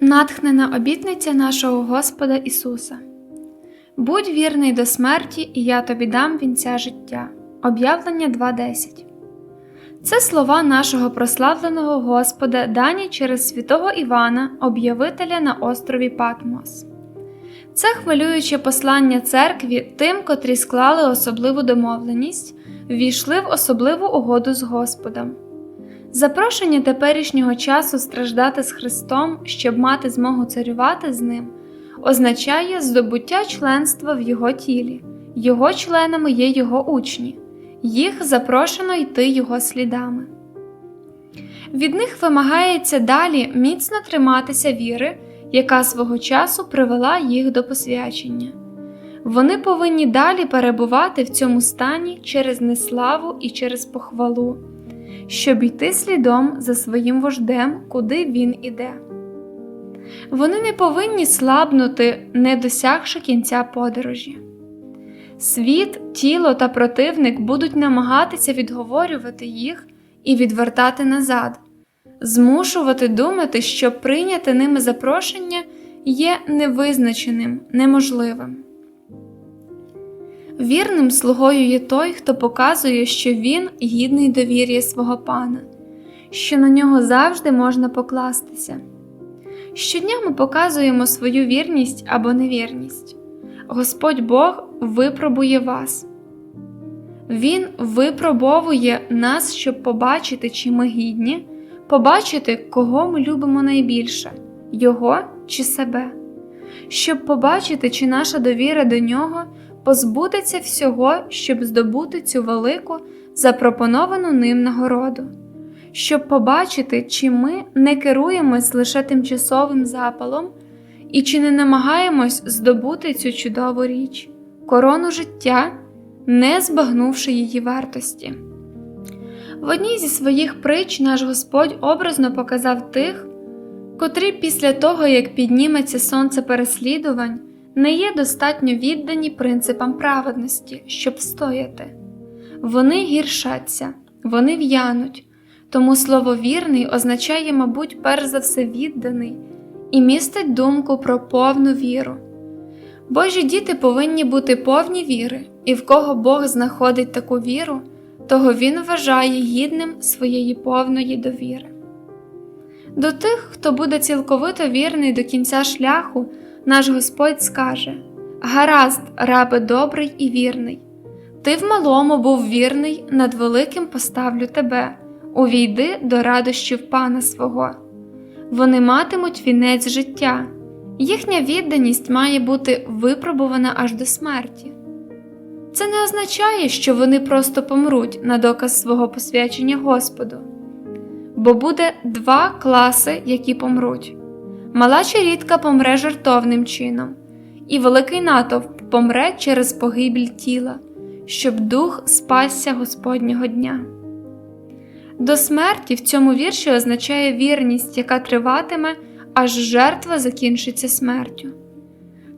Натхнена обітниця нашого Господа Ісуса. Будь вірний до смерті, і я тобі дам вінця життя. Об'явлення 2.10. Це слова нашого прославленого Господа, дані через святого Івана, об'явителя на острові Патмос. Це хвилююче послання церкві тим, котрі склали особливу домовленість, ввійшли в особливу угоду з Господом. Запрошення теперішнього часу страждати з Христом, щоб мати змогу царювати з ним, означає здобуття членства в Його тілі, Його членами є Його учні, їх запрошено йти Його слідами. Від них вимагається далі міцно триматися віри, яка свого часу привела їх до посвячення. Вони повинні далі перебувати в цьому стані через неславу і через похвалу щоб йти слідом за своїм вождем, куди він іде. Вони не повинні слабнути, не досягши кінця подорожі. Світ, тіло та противник будуть намагатися відговорювати їх і відвертати назад, змушувати думати, що прийняти ними запрошення є невизначеним, неможливим. Вірним слугою є той, хто показує, що він гідний довір'я свого пана, що на нього завжди можна покластися. Щодня ми показуємо свою вірність або невірність. Господь Бог випробує вас. Він випробовує нас, щоб побачити, чи ми гідні, побачити, кого ми любимо найбільше Його чи себе, щоб побачити, чи наша довіра до нього позбудеться всього, щоб здобути цю велику, запропоновану ним нагороду, щоб побачити, чи ми не керуємось лише тимчасовим запалом і чи не намагаємось здобути цю чудову річ, корону життя, не збагнувши її вартості. В одній зі своїх притч наш Господь образно показав тих, котрі після того, як підніметься сонце переслідувань, не є достатньо віддані принципам праведності, щоб встояти. Вони гіршаться, вони в'януть, тому слово вірний означає, мабуть, перш за все відданий і містить думку про повну віру. Божі діти повинні бути повні віри, і в кого Бог знаходить таку віру, того Він вважає гідним своєї повної довіри. До тих, хто буде цілковито вірний до кінця шляху, наш Господь скаже: Гаразд, рабе добрий і вірний, ти в малому був вірний, над великим поставлю тебе, увійди до радощів пана свого. Вони матимуть вінець життя, їхня відданість має бути випробувана аж до смерті. Це не означає, що вони просто помруть на доказ свого посвячення Господу, бо буде два класи, які помруть. Мала чарітка помре жартовним чином, і великий натовп помре через погибель тіла, щоб дух спасся Господнього дня. До смерті в цьому вірші означає вірність, яка триватиме, аж жертва закінчиться смертю.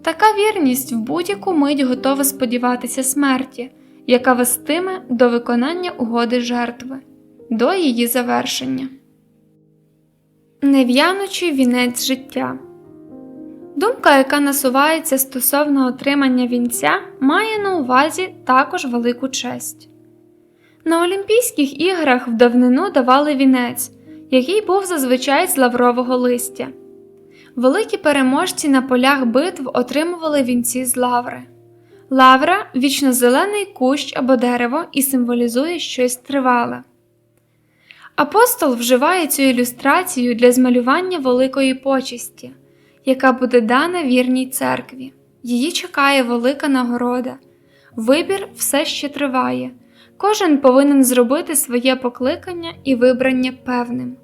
Така вірність в будь-яку мить готова сподіватися смерті, яка вестиме до виконання угоди жертви, до її завершення. Нев'янучий вінець життя. Думка, яка насувається стосовно отримання вінця, має на увазі також велику честь. На Олімпійських іграх в давнину давали вінець, який був зазвичай з лаврового листя. Великі переможці на полях битв отримували вінці з лаври. Лавра вічнозелений кущ або дерево і символізує щось тривале. Апостол вживає цю ілюстрацію для змалювання великої почесті, яка буде дана вірній церкві. Її чекає велика нагорода. Вибір все ще триває. Кожен повинен зробити своє покликання і вибрання певним.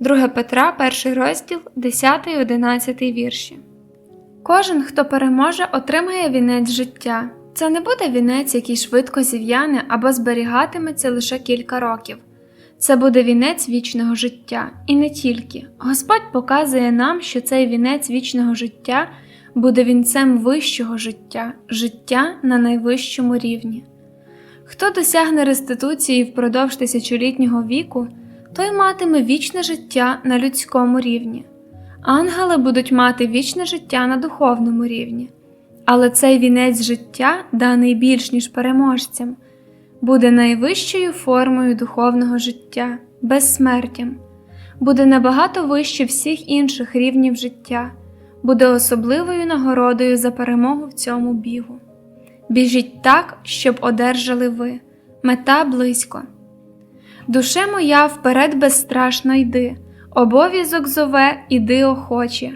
2 Петра, 1 розділ, 10-11 вірші. Кожен, хто переможе, отримає вінець життя. Це не буде вінець, який швидко зів'яне або зберігатиметься лише кілька років. Це буде вінець вічного життя, і не тільки. Господь показує нам, що цей вінець вічного життя буде вінцем вищого життя, життя на найвищому рівні. Хто досягне реституції впродовж тисячолітнього віку, той матиме вічне життя на людському рівні, Ангели будуть мати вічне життя на духовному рівні, але цей вінець життя, даний більш ніж переможцям, буде найвищою формою духовного життя, безсмертям, буде набагато вище всіх інших рівнів життя, буде особливою нагородою за перемогу в цьому бігу. Біжіть так, щоб одержали ви, мета близько. Душе моя вперед безстрашно йди, обов'язок зове, іди охоче.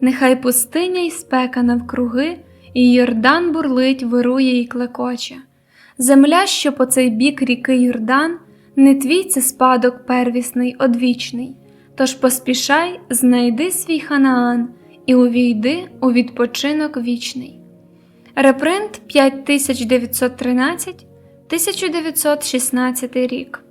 Нехай пустиня й спека навкруги, і Йордан бурлить, вирує й клекоче. Земля, що по цей бік ріки Юрдан, не твій це спадок первісний, одвічний. Тож поспішай, знайди свій ханаан і увійди у відпочинок вічний. Репринт 5913 1916 рік